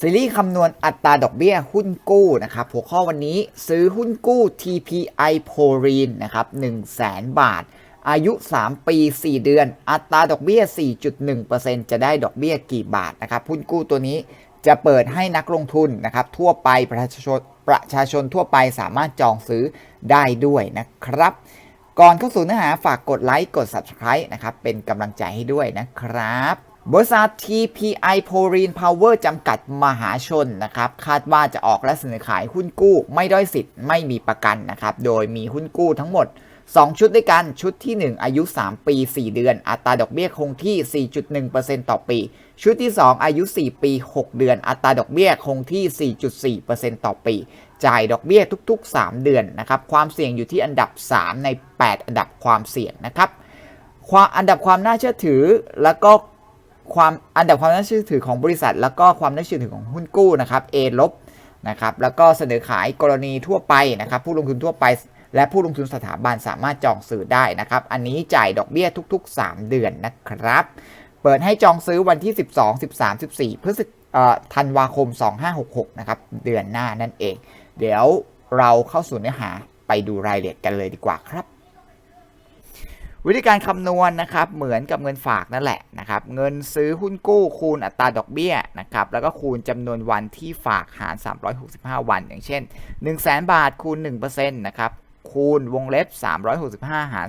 ซีรีส์คำนวณอัตราดอกเบี้ยหุ้นกู้นะครับหัวข้อวันนี้ซื้อหุ้นกู้ TPI p o r i n นะครับ1 0 0 0 0 0 บาท อายุ 3 ปี 4 เดือน อัตราดอกเบี้ย 4.1%จะได้ดอกเบี้ยกี่บาทนะครับหุ้นกู้ตัวนี้จะเปิดให้นักลงทุนนะครับทั่วไปประชาชนประชาชนทั่วไปสามารถจองซื้อได้ด้วยนะครับ ก่อนเข้าสู่เนื้อหาฝากกดไลค์กด Subscribe นะครับเป็นกำลังใจให้ด้วยนะครับ บริษัท TPI p o r i n Power จำกัดมหาชนนะครับ คาดว่าจะออกและเสนอขายหุ้นกู้ไม่ด้อยสิทธิ์ไม่มีประกันนะครับ โดยมีหุ้นกู้ทั้งหมด 2 ชุดด้วยกัน ชุดที่ 1 อายุ 3 ปี 4 เดือน อัตราดอกเบี้ยคงที่ 4.1%ต่อปี ชุดที่ 2 อายุ 4 ปี 6 เดือน อัตราดอกเบี้ยคงที่ 4.4%ต่อปี จ่ายดอกเบี้ยทุก ๆ 3 เดือนนะครับ ความเสี่ยงอยู่ที่อันดับ 3 ใน 8 อันดับความเสี่ยงนะครับความอันดับความน่าเชื่อถือแล้วก็ ความอันดับความน่าเชื่อถือของบริษัท แล้วก็ความน่าเชื่อถือของหุ้นกู้นะครับ A ลบนะครับแล้วก็เสนอขายกรณีทั่วไปนะครับ ผู้ลงทุนทั่วไป และผู้ลงทุนสถาบันสามารถจองซื้อได้นะครับ อันนี้จ่ายดอกเบี้ยทุก ๆ 3 เดือนนะครับ เปิดให้จองซื้อวันที่ 12 13 14 พฤศจิธันวาคม 2566 นะครับ เดือนหน้านั่นเอง เดี๋ยวเราเข้าสู่เนื้อหาไปดูรายละเอียดกันเลยดีกว่าครับ วิธีการคำนวณนะครับเหมือนกับเงินฝากนั่นแหละนะครับเงินซื้อหุ้นกู้คูณอัตราดอกเบี้ยนะครับแล้วก็คูณจำนวนวันที่ฝากหาร 365 วัน อย่างเช่น 1 0 0 0 0แบาทคูณ1%นะครับคูณวงเล็บ 365 หาร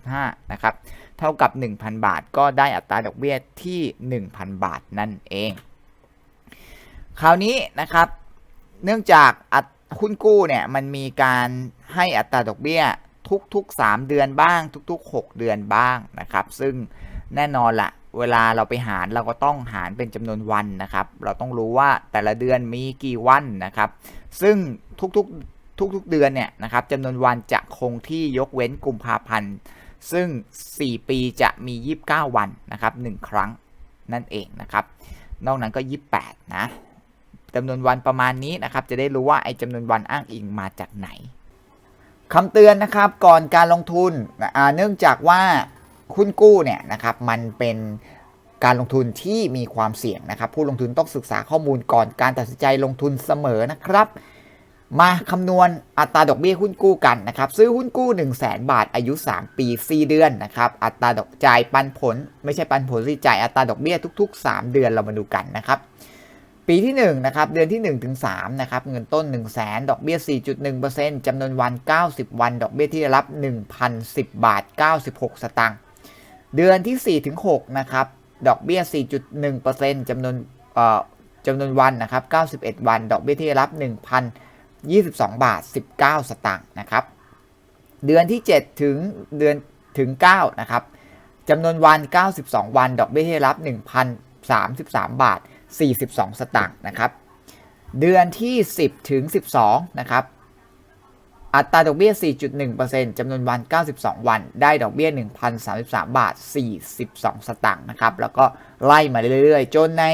365 นะครับ เท่ากับ 1,000 บาท ก็ได้อัตราดอกเบี้ยที่ 1,000 บาทนั่นเอง คราวนี้นะครับ เนื่องจากหุ้นกู้เนี่ย มันมีการให้อัตราดอกเบี้ย ทุกๆ 3 เดือนบ้าง ทุก ๆ 6 เดือนบ้างนะครับ ซึ่งแน่นอนละเวลาเราไปหารเราก็ต้องหารเป็นจำนวนวันนะครับ เราต้องรู้ว่าแต่ละเดือนมีกี่วันนะครับ ซึ่งทุกๆทุกๆเดือนเนี่ยนะครับจำนวนวันจะคงที่ยกเว้นกุมภาพันธ์ซึ่ง 4 ปีจะมี 29 วันนะครับ1ครั้งนั่นเองนะครับ นอกนั้นก็ 28 นะจำนวนวันประมาณนี้นะครับ จะได้รู้ว่าไอ้จำนวนวันอ้างอิงมาจากไหน คำเตือนนะครับก่อนการลงทุนเนื่องจากว่าหุ้นกู้เนี่ยนะครับมันเป็นการลงทุนที่มีความเสี่ยงนะครับ ผู้ลงทุนต้องศึกษาข้อมูลก่อนการตัดสินใจลงทุนเสมอนะครับ มาคำนวณอัตราดอกเบี้ยหุ้นกู้กันนะครับ ซื้อหุ้นกู้ 1 0 0 0 0แบาท อายุ 3 ปี 4 เดือนนะครับอัตราดอกจ่ายปันผล ไม่ใช่ปันผลสิจ่ายอัตราดอกเบี้ยทุก ๆ 3 เดือนเรามาดูกันนะครับ ปีที่1นะครับเดือนที่1ถึง3นะครับเงินต้น 1 0 0 0 0แสนดอกเบี้ย 4.1%จำนวนวัน 90 วัน ดอกเบี้ยที่ได้รับ 1,010 บาท 96 สตางค์เดือนที่4ถึง6นะครับดอกเบี้ย 4.1%จำนวนเอ่อจำนวนวันนะครับ91 วัน ดอกเบี้ยที่ได้รับ 1,022 บาท 19 สตางค์นะครับเดือนที่ 7 ถึงเดือนถึง9นะครับจำนวนวัน 92 วัน ดอกเบี้ยที่ได้รับ 1,033 บาท 42 สตางค์นะครับเดือนที่ 10 ถึง 12 นะครับ อัตราดอกเบี้ย 4.1%จำนวนวัน 92 วัน ได้ดอกเบี้ย 1,033 บาท 42 สตางค์นะครับ แล้วก็ไล่มาเรื่อยๆ จนใน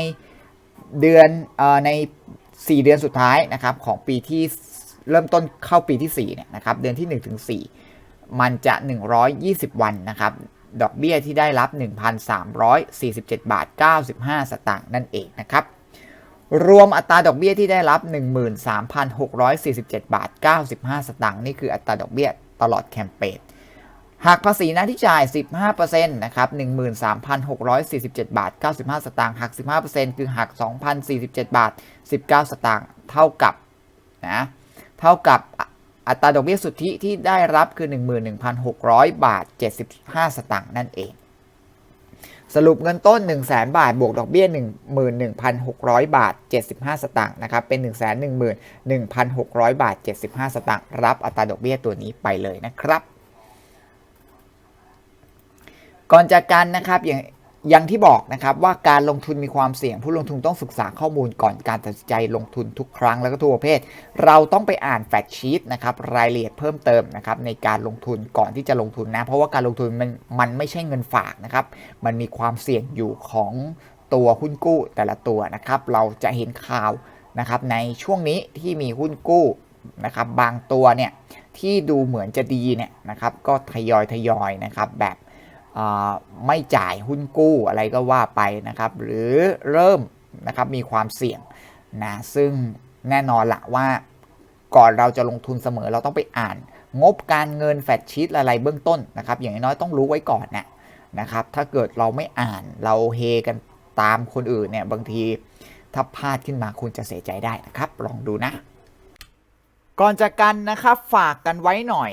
เดือนเอ่อใน 4 เดือนสุดท้ายนะครับของปีที่เริ่มต้นเข้าปีที่4เนี่ยนะครับ เดือนที่ 1 ถึง 4 มันจะ 120 วันนะครับ ดอกเบี้ยที่ได้รับ 1,347 บาท 95 สตางค์นั่นเองนะครับ รวมอัตราดอกเบี้ยที่ได้รับ 13,647 บาท 95 สตางค์นี่คืออัตราดอกเบี้ยตลอดแคมเปญหักภาษีน้าที่จ่าย 15%นะครับ 13,647 บาท 95 สตางค์หัก 15%คือหัก 2,047 บาท 19 สตางค์ เท่ากับ นะ เท่ากับ อัตราดอกเบี้ยสุทธิที่ได้รับคือ 11,600 บาท 75 สตางค์นั่นเอง สรุปเงินต้น 1 0 0 0 0แบาท บวกดอกเบี้ย 11,600 บาท 75 สตางค์นะครับ เป็น 111,600 บาท 75 สตางค์รับอัตราดอกเบี้ยตัวนี้ไปเลยนะครับ ก่อนจากกันนะครับอย่าง อย่างที่บอกนะครับว่าการลงทุนมีความเสี่ยง ผู้ลงทุนต้องศึกษาข้อมูลก่อนการตัดสินใจลงทุนทุกครั้งแล้วก็ทุกประเภท เราต้องไปอ่านแฟกชีตนะครับรายละเอียดเพิ่มเติมนะครับในการลงทุนก่อนที่จะลงทุนนะ เพราะว่าการลงทุนมันมันไม่ใช่เงินฝากนะครับมันมีความเสี่ยงอยู่ของตัวหุ้นกู้แต่ละตัวนะครับเราจะเห็นข่าวนะครับในช่วงนี้ที่มีหุ้นกู้นะครับบางตัวเนี่ยที่ดูเหมือนจะดีเนี่ยนะครับก็ทยอยทยอยนะครับแบบ ไม่จ่ายหุ้นกู้อะไรก็ว่าไปนะครับ หรือเริ่มนะครับมีความเสี่ยงนะซึ่งแน่นอนละว่าก่อนเราจะลงทุนเสมอเราต้องไปอ่าน งบการเงินแฟดชีตอะไรเบื้องต้นนะครับ อย่างน้อยต้องรู้ไว้ก่อนนะนะครับ ถ้าเกิดเราไม่อ่านเราเฮกันตามคนอื่นเนี่ยบางทีถ้าพลาดขึ้นมาคุณจะเสียใจได้นะครับ ลองดูนะ ก่อนจากกันนะครับฝากกันไว้หน่อย